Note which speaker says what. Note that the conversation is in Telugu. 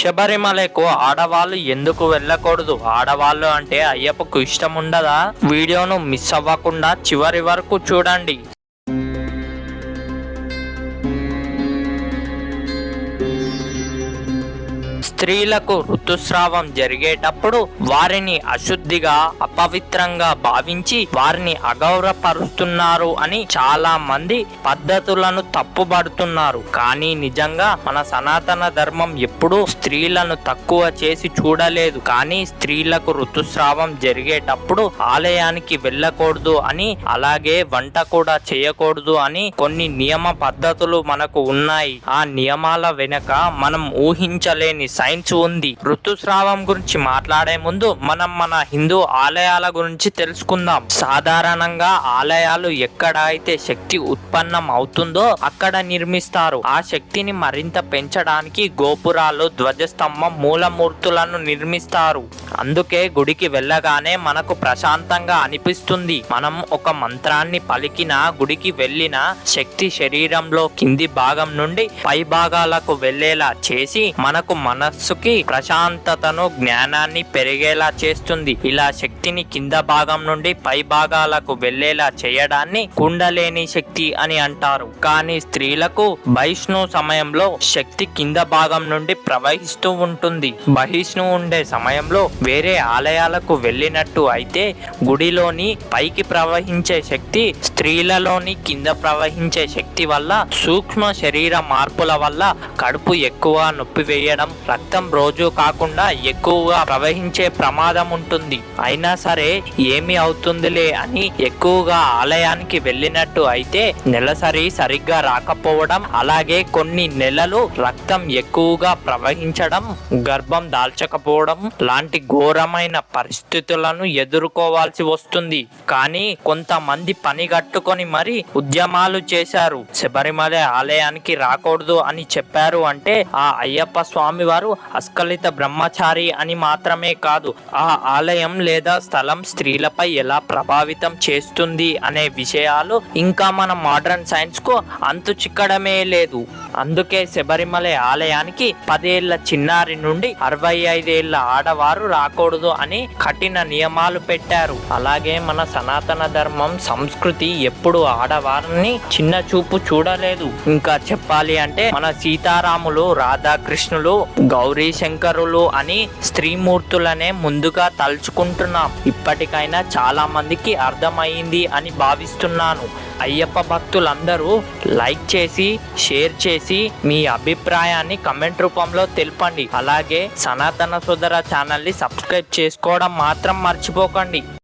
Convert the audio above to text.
Speaker 1: శబరిమలకు ఆడవాళ్ళు ఎందుకు వెళ్ళకూడదు? ఆడవాళ్ళు అంటే అయ్యప్పకు ఇష్టం ఉండదా వీడియోను మిస్ అవ్వకుండా చివరి వరకు చూడండి. స్త్రీలకు ఋతుస్రావం జరిగేటప్పుడు వారిని అశుద్ధిగా అపవిత్రంగా భావించి వారిని అగౌరవపరుస్తున్నారు అని చాలా మంది పద్ధతులను తప్పుబడుతున్నారు. కానీ నిజంగా మన సనాతన ధర్మం ఎప్పుడూ స్త్రీలను తక్కువ చేసి చూడలేదు. కానీ స్త్రీలకు ఋతుస్రావం జరిగేటప్పుడు ఆలయానికి వెళ్ళకూడదు అని అలాగే వంట కూడా చేయకూడదు అని కొన్ని నియమ పద్ధతులు మనకు ఉన్నాయి. ఆ నియమాల వెనుక మనం ఊహించలేని సైన్స్ ఉంది. ఋతుస్రావం గురించి మాట్లాడే ముందు మనం మన హిందూ ఆలయాల గురించి తెలుసుకుందాం. సాధారణంగా ఆలయాలు ఎక్కడ అయితే శక్తి ఉత్పన్నం అవుతుందో అక్కడ నిర్మిస్తారు. ఆ శక్తిని మరింత పెంచడానికి గోపురాలు ధ్వజస్తంభం మూలమూర్తులను నిర్మిస్తారు. అందుకే గుడికి వెళ్ళగానే మనకు ప్రశాంతంగా అనిపిస్తుంది. మనం ఒక మంత్రాన్ని పలికిన గుడికి వెళ్ళిన శక్తి శరీరంలో కింది భాగం నుండి పై భాగాలకు వెళ్ళేలా చేసి మనకు మనస్సుకి ప్రశాంతతను జ్ఞానాన్ని పెరిగేలా చేస్తుంది. ఇలా శక్తిని కింద భాగం నుండి పై భాగాలకు వెళ్ళేలా చేయడాన్ని కుండలేని శక్తి అని అంటారు. కానీ స్త్రీలకు బహిష్ణు సమయంలో శక్తి కింద భాగం నుండి ప్రవహిస్తూ ఉంటుంది. బహిష్ణు ఉండే సమయంలో వేరే ఆలయాలకు వెళ్ళినట్టు అయితే గుడిలోని పైకి ప్రవహించే శక్తి స్త్రీలలోని కింద ప్రవహించే శక్తి వల్ల సూక్ష్మ శరీర మార్పుల వల్ల కడుపు ఎక్కువ నొప్పి వేయడం రక్త రక్తం రోజు కాకుండా ఎక్కువగా ప్రవహించే ప్రమాదం ఉంటుంది. అయినా సరే ఏమి అవుతుందిలే అని ఎక్కువగా ఆలయానికి వెళ్ళినట్టు అయితే నెలసరి సరిగ్గా రాకపోవడం అలాగే కొన్ని నెలలు రక్తం ఎక్కువగా ప్రవహించడం గర్భం దాల్చకపోవడం లాంటి ఘోరమైన పరిస్థితులను ఎదుర్కోవాల్సి వస్తుంది. కానీ కొంతమంది పని కట్టుకొని మరి ఉద్యమాలు చేశారు. శబరిమల ఆలయానికి రాకూడదు అని చెప్పారు అంటే ఆ అయ్యప్ప స్వామి వారు అస్కలిత బ్రహ్మచారి అని మాత్రమే కాదు ఆ ఆలయం లేదా స్థలం స్త్రీలపై ఎలా ప్రభావితం చేస్తుంది అనే విషయాలు ఇంకా మన మోడర్న్ సైన్స్కు అంతు చిక్కడమే లేదు. అందుకే శబరిమల ఆలయానికి పదేళ్ళ చిన్నారి నుండి అరవై ఐదేళ్ళ ఆడవారు రాకూడదు అని కఠిన నియమాలు పెట్టారు. అలాగే మన సనాతన ధర్మం సంస్కృతి ఎప్పుడు ఆడవారిని చిన్న చూపు చూడలేదు. ఇంకా చెప్పాలి అంటే మన సీతారాములు రాధాకృష్ణులు గౌ గౌరీశంకరులు అని స్త్రీమూర్తులనే ముందుగా తలుచుకుంటున్నాం. ఇప్పటికైనా చాలా మందికి అర్థమైంది అని భావిస్తున్నాను. అయ్యప్ప భక్తులందరూ లైక్ చేసి షేర్ చేసి మీ అభిప్రాయాన్ని కమెంట్ రూపంలో తెలపండి. అలాగే సనాతన సుధర ఛానల్ని సబ్స్క్రైబ్ చేసుకోవడం మాత్రం మర్చిపోకండి.